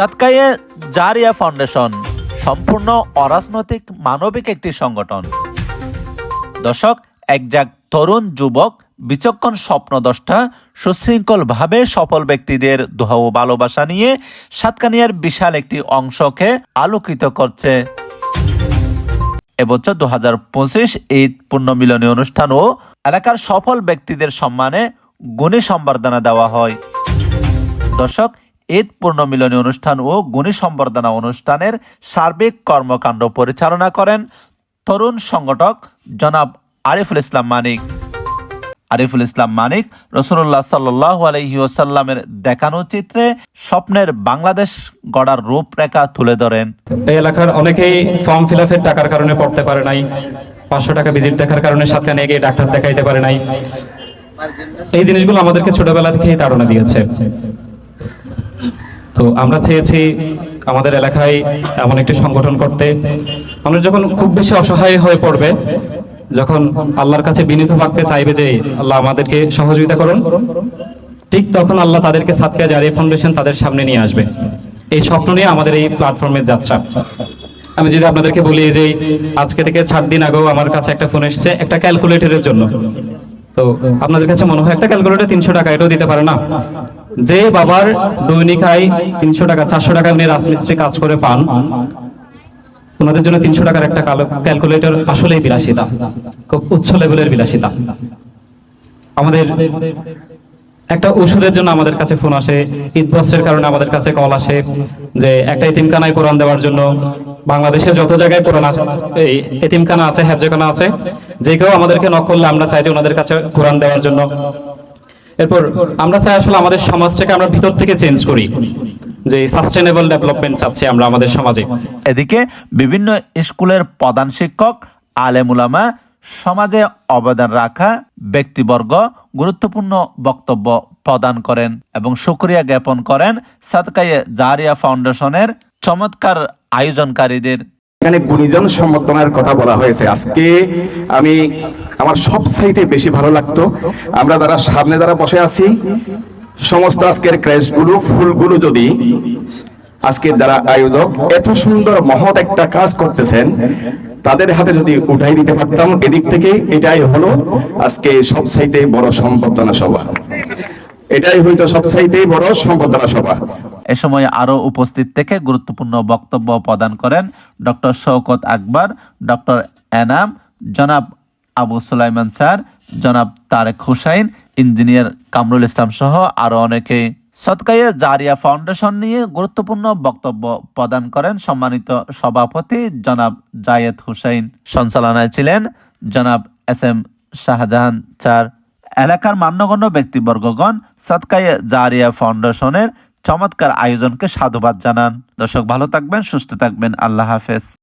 সাতকায়ে জারিয়া foundation, সম্পূর্ণ অরাজনৈতিক মানবিক একটি সংগঠন। দর্শক, একজাক তরুণ যুবক, বিচক্ষণ স্বপ্নদ্রষ্টা, সুশৃঙ্খলভাবে সফল ব্যক্তিদের দোহা ভালোবাসা নিয়ে সাতকানিয়ার বিশাল একটি অংশকে আলোকিত করছে। এবছর দু হাজার পঁচিশ ঈদ পুণ্যমিলনী অনুষ্ঠান ও এলাকার সফল ব্যক্তিদের সম্মানে গুণী সম্বর্ধনা দেওয়া হয়। দর্শক ঈদ, পূর্ণমিলনী অনুষ্ঠান ও গুণী সম্বর্ধনা অনুষ্ঠানের সার্বিক কর্মকাণ্ড পরিচালনা করেন তরুণ সংগঠক জনাব আরিফুল ইসলাম মানিক। আরিফুল ইসলাম মানিক রসুল্লাহ সাল্লাহ দেখানো চিত্রে স্বপ্নের বাংলাদেশ গড়ার রূপরেখা তুলে ধরেন। এই এলাকার অনেকেই ফর্ম ফিল টাকার কারণে পড়তে পারে নাই, পাঁচশো টাকা ভিজিট দেখার কারণে সাতখানে গিয়ে ডাক্তার দেখাইতে পারে নাই। এই জিনিসগুলো আমাদেরকে ছোটবেলা থেকেই তাড়না দিয়েছে। তো আমরা চেয়েছি আমাদের এলাকায় এমন একটি সংগঠন করতে। আমরা যখন খুব বেশি অসহায় হয়ে পড়বে, যখন আল্লাহর কাছে বিনীত বাক্যে চাইবে যে আল্লাহ আমাদেরকে সহযোগিতা করুন, ঠিক তখন আল্লাহ তাদেরকে সাতকা জারিয়া ফাউন্ডেশন তাদের সামনে নিয়ে আসবে। এই স্বপ্ন নিয়ে আমাদের এই প্ল্যাটফর্মের যাত্রা। আমি যদি আপনাদেরকে বলি যে আজকে থেকে চার দিন আগেও আমার কাছে একটা ফোন এসেছে, একটা ক্যালকুলেটরের জন্য। তো আপনাদের কাছে মনে হয় একটা ক্যালকুলেটর তিনশো টাকা, এটাও দিতে পারে না? যে বাবার দৈনিক আয় তিনশো টাকা, চারশো টাকা উনি রাজমিস্ত্রি কাজ করে পান, ওনাদের জন্য তিনশো টাকার একটা ক্যালকুলেটর আসলেই বিলাসিতা, খুব উচ্চ লেভেলের বিলাসিতা। আমাদের একটা ওষুধের জন্য আমাদের কাছে ফোন আসে, ঈদ বস্ত্রের কারণে আমাদের কাছে কল আসে যে একটা এতিমখানায় কোরআন দেওয়ার জন্য বাংলাদেশের যত জায়গায় কোরআন আছে এই এতিমখানা আছে হ্যাবজাখানা আছে, যে কেউ আমাদেরকে নক করলে আমরা চাই যে ওনাদের কাছে কোরআন দেওয়ার জন্য। এরপর আমরা চাই আসলে আমাদের সমাজটাকে আমরা ভিতর থেকে চেঞ্জ করি, যে সাস্টেনেবল ডেভেলপমেন্ট চাচ্ছি আমরা আমাদের সমাজে। এদিকে বিভিন্ন স্কুলের প্রধান শিক্ষক আলেমুলামা সমাজে অবদান রাখা ব্যক্তিবর্গ গুরুত্বপূর্ণ বক্তব্য প্রদান করেন এবং সুক্রিয়া জ্ঞাপন করেন সাদকায়ে জারিয়া ফাউন্ডেশনের চমৎকার আয়োজনকারীদের এখানে গুণীজন সম্বর্ধনার কথা বলা হয়েছে। আজকে আমি আমার সব চাইতে বেশি ভালো লাগতো। আমরা যারা সামনে যারা বসে আছি, সমস্ত আজকের ক্রেশগুলো ফুলগুলো যদি আজকের যারা আয়োজক এত সুন্দর মহৎ একটা কাজ করতেছেন, তাদের হাতে যদি উঠাই দিতে পারতাম, এদিক থেকে এটাই হলো আজকে সব চাইতে বড় সম্বর্ধনা সভা। এটাই হয়তো সব চাইতে বড় সম্বর্ধনা সভা। এ সময় আরও উপস্থিত থেকে গুরুত্বপূর্ণ বক্তব্য প্রদান করেন ডক্টর শওকত আকবর, ডক্টর এনাম, জনাব আবু সুলাইমান স্যার, জনাব তারেক হুসাইন, ইঞ্জিনিয়ার কামরুল ইসলাম সহ আরও অনেকে। সৎকাইয়ে জারিয়া ফাউন্ডেশন নিয়ে গুরুত্বপূর্ণ বক্তব্য প্রদান করেন সম্মানিত সভাপতি জনাব জায়েদ হুসাইন। সঞ্চালনায় ছিলেন জনাব এস এম শাহজাহান স্যার। এলাকার মান্যগণ্য ব্যক্তিবর্গগণ সৎকায়ে জারিয়া ফাউন্ডেশনের চমৎকার আয়োজনকে সাধুবাদ জানান। দর্শক ভালো থাকবেন, সুস্থ থাকবেন। আল্লাহ হাফেজ।